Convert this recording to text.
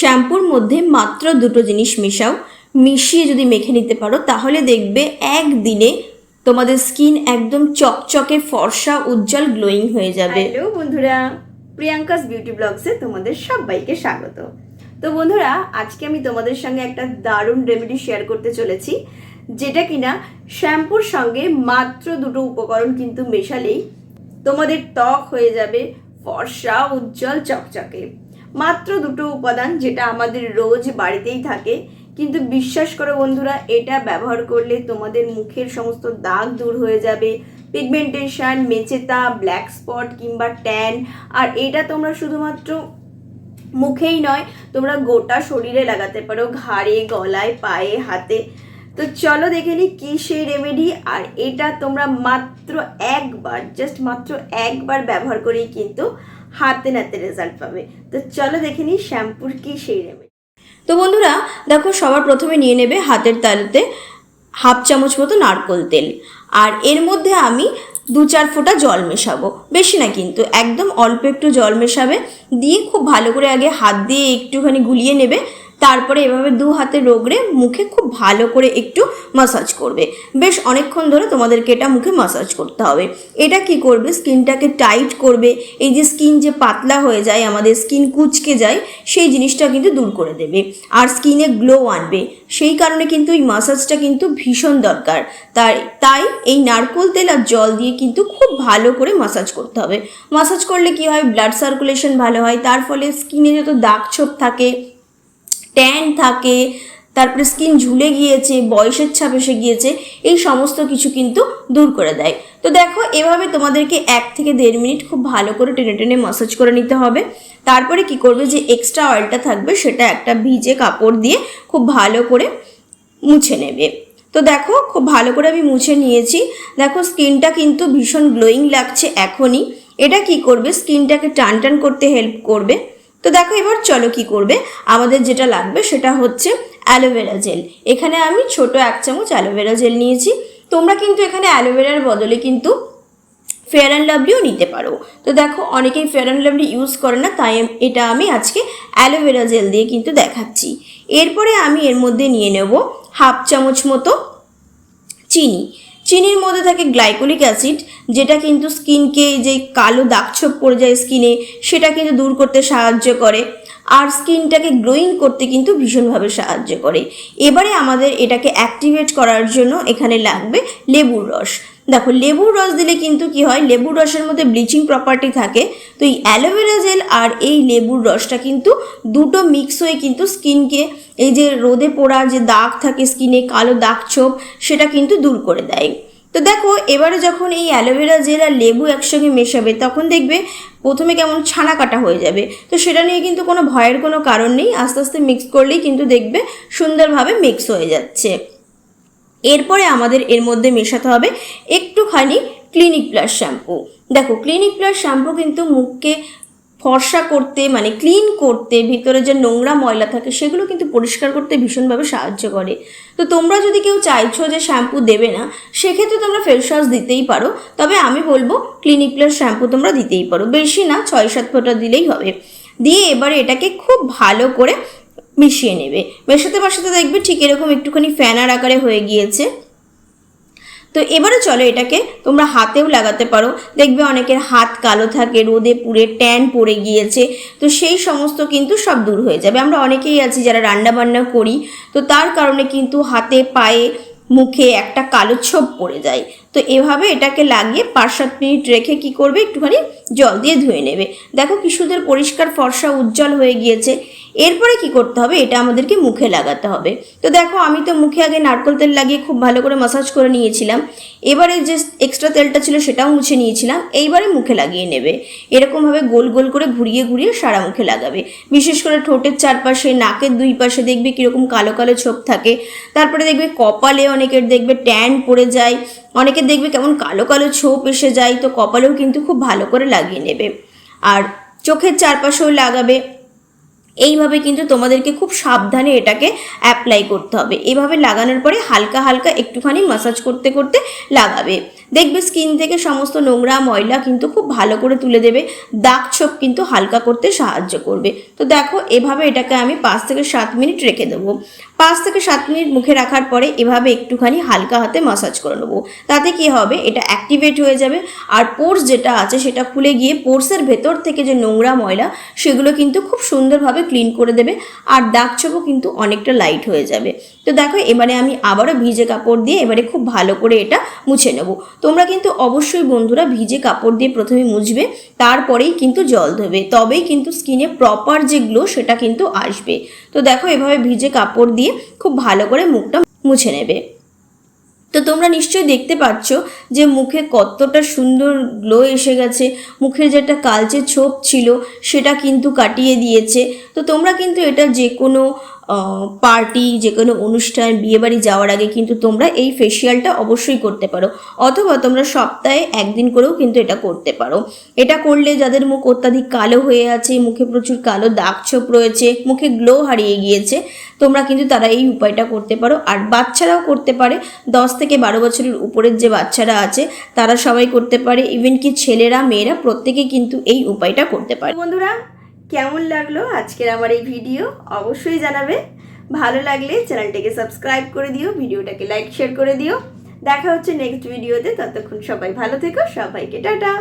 শ্যাম্পুর মধ্যে মাত্র দুটো জিনিস মেশাও। মিশিয়ে যদি মেখে নিতে পারো, তাহলে দেখবে একদিনে তোমাদের স্কিন একদম চকচকে, ফর্সা, উজ্জ্বল গ্লোয়িং হয়ে যাবে। হ্যালো বন্ধুরা, প্রিয়াঙ্কাস বিউটি ব্লগসে তোমাদের সবাইকে স্বাগত। তো বন্ধুরা, আজকে আমি তোমাদের সঙ্গে একটা দারুণ রেমেডি শেয়ার করতে চলেছি, যেটা কিনা শ্যাম্পুর সঙ্গে মাত্র দুটো উপকরণ কিন্তু মেশালেই তোমাদের ত্বক হয়ে যাবে ফর্সা, উজ্জ্বল, চকচকে। মাত্র দুটো উপাদান যেটা আমাদের রোজ বাড়িতেই থাকে। কিন্তু বিশ্বাস করো বন্ধুরা, এটা ব্যবহার করলে তোমাদের মুখের সমস্ত দাগ দূর হয়ে যাবে। পিগমেন্টেশন মেচেতা ব্ল্যাক স্পট কিংবা ট্যান আর এটা তোমরা শুধুমাত্র মুখেই নয়, তোমরা গোটা শরীরে লাগাতে পারো, ঘাড়ে, গলায়, পায়ে, হাতে। তো চলো দেখে নিই কী সেই রেমেডি আর এটা তোমরা মাত্র একবার জাস্ট মাত্র একবার ব্যবহার করেই কিন্তু হাতে নাতে রেজাল্ট পাবে। তো চলো দেখে নিই শ্যাম্পুর কী সেই রেমেডি তো বন্ধুরা, দেখো সবার প্রথমে নিয়ে নেবে হাতের তালুতে হাফ চামচ মতো নারকোল তেল। আর এর মধ্যে আমি দু চার ফোঁটা জল মেশাবো। বেশি না কিন্তু, একদম অল্প একটু জল মেশাবে। দিয়ে খুব ভালো করে আগে হাত দিয়ে একটুখানি গুলিয়ে নেবে। তারপরে এভাবে দু হাতে রোগড়ে মুখে খুব ভালো করে একটু মাসাজ করবে। বেশ অনেকক্ষণ ধরে তোমাদেরকে এটা মুখে মাসাজ করতে হবে। এটা কি করবে? স্কিনটাকে টাইট করবে। এই যে স্কিন যে পাতলা হয়ে যায়, আমাদের স্কিন কুচকে যায়, সেই জিনিসটা কিন্তু দূর করে দেবে। আর স্কিনে গ্লো আনবে। সেই কারণে কিন্তু এই মাসাজটা কিন্তু ভীষণ দরকার। তাই তাই এই নারকোল তেল আর জল দিয়ে কিন্তু খুব ভালো করে মাসাজ করতে হবে। মাসাজ করলে কি হয়? ব্লাড সার্কুলেশন ভালো হয়। তার ফলে স্কিনে যত দাগ ছোপ থাকে ট্যান থাকে, তারপরে স্কিন ঝুলে গিয়েছে, বয়সের ছাপ এসে গিয়েছে, এই সমস্ত কিছু কিন্তু দূর করে দেয়। তো দেখো, এভাবে তোমাদেরকে এক থেকে দেড় মিনিট খুব ভালো করে টেনে টেনে মাসাজ করে নিতে হবে। তারপরে কি করবে যে এক্সট্রা অয়েলটা থাকবে, সেটা একটা ভিজে কাপড় দিয়ে খুব ভালো করে মুছে নেবে। তো দেখো, খুব ভালো করে আমি মুছে নিয়েছি। দেখো, স্কিনটা কিন্তু ভীষণ গ্লোয়িং লাগছে এখনই। এটা কি করবে? স্কিনটাকে টান টান করতে হেল্প করবে। তো দেখো এবার চলো কি করবে? আমাদের যেটা লাগবে সেটা হচ্ছে অ্যালোভেরা জেল এখানে আমি ছোট এক চামচ অ্যালোভেরা জেল নিয়েছি। তোমরা কিন্তু এখানে অ্যালোভেরার বদলে কিন্তু ফেয়ার অ্যান্ড লাভলিও নিতে পারো। তো দেখো, অনেকেই ফেয়ার অ্যান্ড লাভলি ইউজ করে না, তাই এটা আমি আজকে অ্যালোভেরা জেল দিয়ে কিন্তু দেখাচ্ছি। এরপরে আমি এর মধ্যে নিয়ে নেব হাফ চামচ মতো চিনি। চিনির মধ্যে থাকে গ্লাইকোলিক অ্যাসিড, যেটা কিন্তু স্কিনকে যে কালো দাগছোপ পড়ে যায় স্কিনে, সেটা কিন্তু দূর করতে সাহায্য করে। আর স্কিনটাকে গ্রোয়িং করতে কিন্তু ভীষণভাবে সাহায্য করে। এবারে আমাদের এটাকে অ্যাক্টিভেট করার জন্য এখানে লাগবে লেবুর রস। দেখো, লেবুর রস দিলে কিন্তু কি হয়? লেবুর রসের মধ্যে ব্লিচিং প্রপার্টি থাকে। তো এই অ্যালোভেরা জেল আর এই লেবুর রসটা কিন্তু দুটো মিক্স হয়ে কিন্তু স্কিনকে এই যে রোদে পোড়া যে দাগ থাকে স্কিনে কালো দাগ ছোপ, সেটা কিন্তু দূর করে দেয়। তো দেখো, এবারে যখন এই অ্যালোভেরা জেল আর লেবু একসঙ্গে মেশাবে, তখন দেখবে প্রথমে কেমন ছানা কাটা হয়ে যাবে। তো সেটা নিয়ে কিন্তু কোনো ভয়ের কোনো কারণ নেই। আস্তে আস্তে মিক্স করলেই কিন্তু দেখবে সুন্দরভাবে মিক্স হয়ে যাচ্ছে। এরপরে আমাদের এর মধ্যে মেশাতে হবে একটুখানি ক্লিনিক প্লাস শ্যাম্পু দেখো ক্লিনিক প্লাস শ্যাম্পু কিন্তু মুখকে ফর্সা করতে মানে ক্লিন করতে, ভিতরে যে নোংরা ময়লা থাকে, সেগুলো কিন্তু পরিষ্কার করতে ভীষণভাবে সাহায্য করে। তো তোমরা যদি কেউ চাইছো যে শ্যাম্পু দেবে না, সেক্ষেত্রে তোমরা ফেস ওয়াশ দিতেই পারো। তবে আমি বলব ক্লিনিক প্লাস শ্যাম্পু তোমরা দিতেই পারো। বেশি না, ছয় সাত ফোঁটা দিলেই হবে। দিয়ে এবারে এটাকে খুব ভালো করে মিশিয়ে নেবে। মেশাতে মেশাতে দেখবে ঠিক এরকম একটুখানি ফ্যানার আকারে হয়ে গিয়েছে। তো এবারে চলো এটাকে তোমরা হাতেও লাগাতে পারো। দেখবে অনেকের হাত কালো থাকে, রোদে পুড়ে ট্যান পড়ে গিয়েছে। তো সেই সমস্ত কিন্তু সব দূর হয়ে যাবে। আমরা অনেকেই আছি যারা রান্না বান্না করি। তো তার কারণে কিন্তু হাতে, পায়ে, মুখে একটা কালো ছোপ পড়ে যায়। তো এভাবে এটাকে লাগিয়ে পাঁচ সাত মিনিট রেখে কি করবে? একটুখানি জল দিয়ে ধুয়ে নেবে। দেখো কি সুন্দর পরিষ্কার ফর্সা উজ্জ্বল হয়ে গিয়েছে। এরপরে কি করতে হবে? এটা আমাদেরকে মুখে লাগাতে হবে। তো দেখো, আমি তো মুখে আগে নারকোল তেল লাগিয়ে খুব ভালো করে মাসাজ করে নিয়েছিলাম। এবারে যে এক্সট্রা তেলটা ছিল সেটাও মুছে নিয়েছিলাম। এইবারে মুখে লাগিয়ে নেবে। এরকমভাবে গোল গোল করে ঘুরিয়ে ঘুরিয়ে সারা মুখে লাগাবে। বিশেষ করে ঠোঁটের চারপাশে, নাকের দুই পাশে দেখবে কীরকম কালো কালো ছোপ থাকে। তারপরে দেখবে কপালে অনেকের দেখবে ট্যান পড়ে যায়। অনেকের দেখবে কেমন কালো কালো ছোপ এসে যায়। তো কপালেও কিন্তু খুব ভালো করে লাগিয়ে নেবে। আর চোখের চারপাশেও লাগাবে। এইভাবে কিন্তু তোমাদেরকে খুব সাবধানে এটাকে অ্যাপ্লাই করতে হবে। এভাবে লাগানোর পরে হালকা হালকা একটুখানি মাসাজ করতে করতে লাগাবে। দেখবে স্কিন থেকে সমস্ত নোংরা ময়লা কিন্তু খুব ভালো করে তুলে দেবে। দাগ ছোপ কিন্তু হালকা করতে সাহায্য করবে। তো দেখো, এভাবে এটাকে আমি পাঁচ থেকে সাত মিনিট রেখে দেবো। পাঁচ থেকে সাত মিনিট মুখে রাখার পরে এভাবে একটুখানি হালকা হাতে মাসাজ করে নেব। তাতে কি হবে? এটা অ্যাক্টিভেট হয়ে যাবে। আর পোর্স যেটা আছে সেটা খুলে গিয়ে পোর্সের ভেতর থেকে যে নোংরা ময়লা, সেগুলো কিন্তু খুব সুন্দরভাবে ক্লিন করে দেবে। আর দাগ ছোপও কিন্তু অনেকটা লাইট হয়ে যাবে। তো দেখো, এবারে আমি আবারও ভিজে কাপড় দিয়ে এবারে খুব ভালো করে এটা মুছে নেব। তোমরা কিন্তু অবশ্যই বন্ধুরা ভিজে কাপড় দিয়ে প্রথমে মুছবে, তারপরেই কিন্তু জল ধোবে। তবেই কিন্তু স্কিনে প্রপার যে গ্লো সেটা কিন্তু আসবে। তো দেখো, এভাবে ভিজে কাপড় দিয়ে খুব ভালো করে মুখটা মুছে নেবে। তো তোমরা নিশ্চয়ই দেখতে পাচ্ছ যে মুখে কতটা সুন্দর গ্লো এসে গেছে। মুখের যে একটা কালচে ছোপ ছিল, সেটা কিন্তু কাটিয়ে দিয়েছে। তো তোমরা কিন্তু এটা যে কোনো পার্টি যে কোনো অনুষ্ঠান, বিয়েবাড়ি যাওয়ার আগে কিন্তু তোমরা এই ফেসিয়ালটা অবশ্যই করতে পারো। অথবা তোমরা সপ্তাহে একদিন করেও কিন্তু এটা করতে পারো। এটা করলে যাদের মুখ অত্যাধিক কালো হয়ে আছে, মুখে প্রচুর কালো দাগ ছোপ রয়েছে, মুখে গ্লো হারিয়ে গিয়েছে, তোমরা কিন্তু তারা এই উপায়টা করতে পারো। আর বাচ্চারাও করতে পারে। দশ থেকে বারো বছরের উপরের যে বাচ্চারা আছে, তারা সবাই করতে পারে। ইভেন কি ছেলেরা, মেয়েরা প্রত্যেকে কিন্তু এই উপায়টা করতে পারে। বন্ধুরা কেমন লাগল আজকের আমার এই ভিডিও? অবশ্যই জানাবে। ভালো লাগলে চ্যানেলটাকে সাবস্ক্রাইব করে দিও, ভিডিওটাকে লাইক, শেয়ার করে দিও। দেখা হচ্ছে নেক্সট ভিডিওতে ততক্ষণ সবাই ভালো থেকো, সবাইকে টাটা।